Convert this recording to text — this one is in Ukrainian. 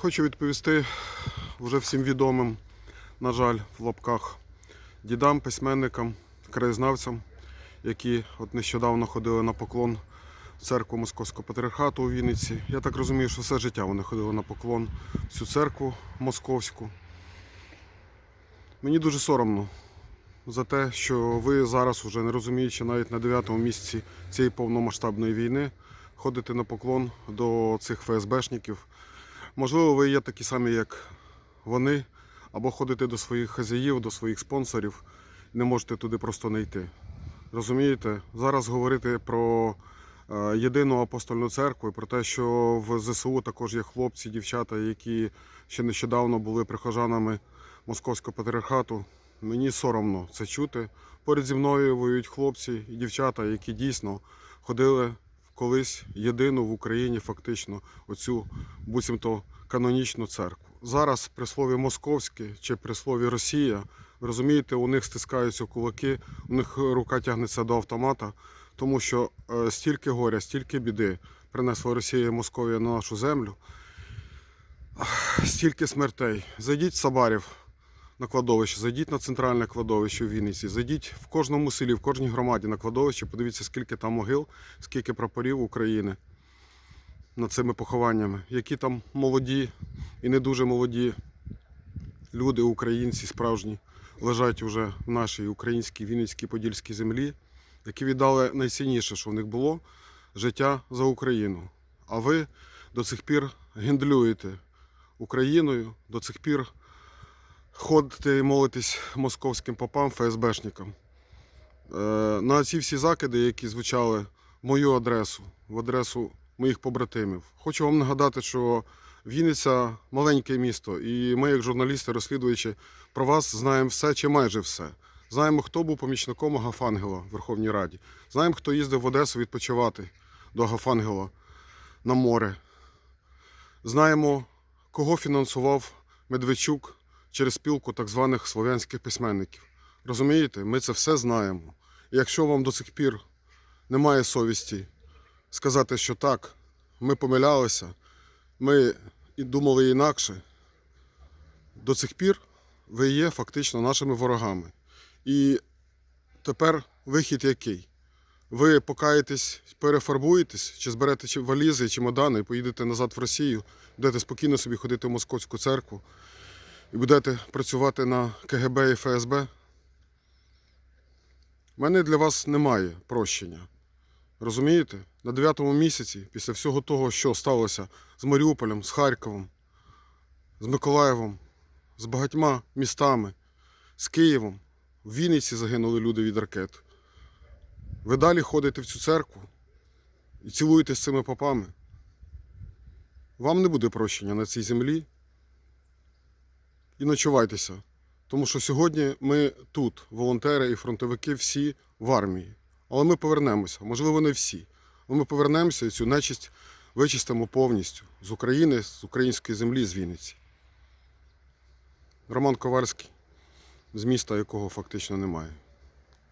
Хочу відповісти вже всім відомим, на жаль, в лапках дідам, письменникам, краєзнавцям, які от нещодавно ходили на поклон в церкву Московського патріархату у Вінниці. Я так розумію, що все життя вони ходили на поклон в цю церкву московську. Мені дуже соромно за те, що ви зараз, уже не розуміючи навіть на 9-му місяці цієї повномасштабної війни, ходите на поклон до цих ФСБшників. Можливо, ви є такі самі, як вони, або ходите до своїх хазяїв, до своїх спонсорів, не можете туди просто не йти. Розумієте? Зараз говорити про е, єдину апостольну церкву, про те, що в ЗСУ також є хлопці, дівчата, які ще нещодавно були прихожанами московського патріархату. Мені соромно це чути. Поряд зі мною воюють хлопці і дівчата, які дійсно ходили колись єдину в Україні, фактично, оцю буцімто канонічну церкву. Зараз при слові московське чи при слові Росія, розумієте, у них стискаються кулаки, у них рука тягнеться до автомата, тому що е, стільки горя, стільки біди принесла Росія і Московія на нашу землю, стільки смертей. Зайдіть в Сабарів на кладовище, зайдіть на центральне кладовище у Вінниці, зайдіть в кожному селі, в кожній громаді на кладовище, подивіться, скільки там могил, скільки прапорів України над цими похованнями, які там молоді і не дуже молоді люди, українці справжні, лежать уже в нашій українській Вінницькій Подільській землі, які віддали найцінніше, що в них було життя за Україну. А ви до цих пір гендлюєте Україною, до цих пір ходите і молитесь московським попам, ФСБшникам. Е, На ці всі закиди, які звучали в мою адресу, в адресу моїх побратимів. Хочу вам нагадати, що Вінниця маленьке місто, і ми, як журналісти, розслідуючи про вас, знаємо все чи майже все. Знаємо, хто був помічником Агафангела в Верховній Раді. Знаємо, хто їздив в Одесу відпочивати до Агафангела на море. Знаємо, кого фінансував Медведчук через спілку так званих слов'янських письменників. Розумієте, ми це все знаємо. І якщо вам до цих пір немає совісті сказати, що так, ми помилялися, ми і думали інакше, до цих пір ви є фактично нашими ворогами. І тепер вихід який? Ви покаєтесь, перефарбуєтесь, чи зберете валізи, чемодани і поїдете назад в Росію, будете спокійно собі ходити в московську церкву і будете працювати на КГБ і ФСБ. У мене для вас немає прощення. Розумієте? На 9-му місяці, після всього того, що сталося з Маріуполем, з Харковом, з Миколаєвом, з багатьма містами, з Києвом, в Вінниці загинули люди від ракет. Ви далі ходите в цю церкву і цілуєтесь з цими попами. Вам не буде прощення на цій землі. І ночувайтеся. Тому що сьогодні ми тут, волонтери і фронтовики, всі в армії. Але ми повернемося, можливо, не всі. Але ми повернемося і цю нечисть вичистимо повністю з України, з української землі, з Вінниці. Роман Ковальський, з міста якого фактично немає.